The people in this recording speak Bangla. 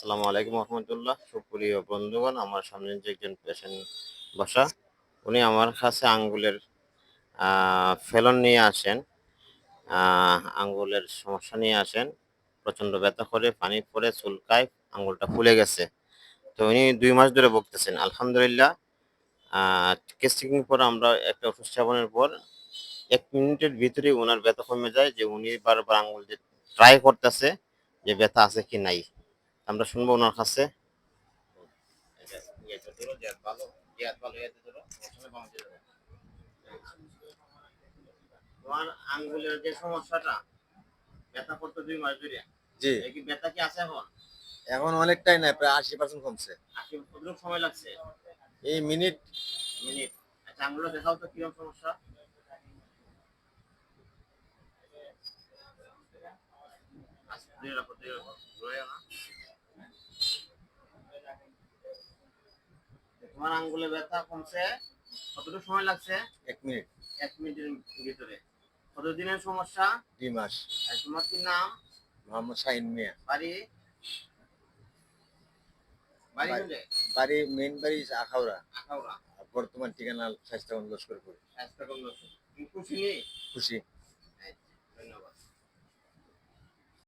আসসালামু আলাইকুম রহমতুল্লাহ। সুপ্রিয় বন্ধুগণ, আমার সামনে যে একজন পেশেন্ট বসা, উনি আমার কাছে আঙ্গুলের ফেলন নিয়ে আসেন আঙ্গুলের সমস্যা নিয়ে আসেন প্রচণ্ড ব্যথা করে, পানি পরে চুলকায়, আঙ্গুলটা ফুলে গেছে। তো উনি দুই মাস ধরে ভুগতেছেন, আলহামদুলিল্লাহ। কেসিং পর আমরা একটা ওষুধ সেবনের পর এক মিনিটের ভিতরে ওনার ব্যথা কমে যায় যে উনি বারবার আঙ্গুল যে ট্রাই করতেছে যে ব্যথা আছে কি নাই। আমরা শুনব ওনার কাছে। তোমার আঙ্গুলের যে সমস্যাটা ব্যথা করতে দুই মাস ধরে। জি। কি ব্যথা কি আছে এখন? এখন অনেকটাই নাই প্রায় আশি পার্সেন্ট কমছে। আশি কতটুকু সময় লাগছে? এই মিনিট। মিনিট। আচ্ছা আঙ্গুলে দেখাও তো কীরকম সমস্যা? আচ্ছা, তোমার আঙ্গুলে ব্যথা কমছে। কতটুকু সময় লাগছে? এক মিনিট। এক মিনিটের ভিতরে। কতদিনের সমস্যা? দুই মাস। তোমার কি নাম? মোহাম্মদ শাহিন মিয়া। বাড়ি? বাড়ি। কোথায়? বাড়ি মেইন বাড়ি আখাউড়া। আখাউড়া। বর্তমান ঠিকানা স্বাস্থ্য লস্করপুর। স্বাস্থ্য তুমি খুশি? খুশি।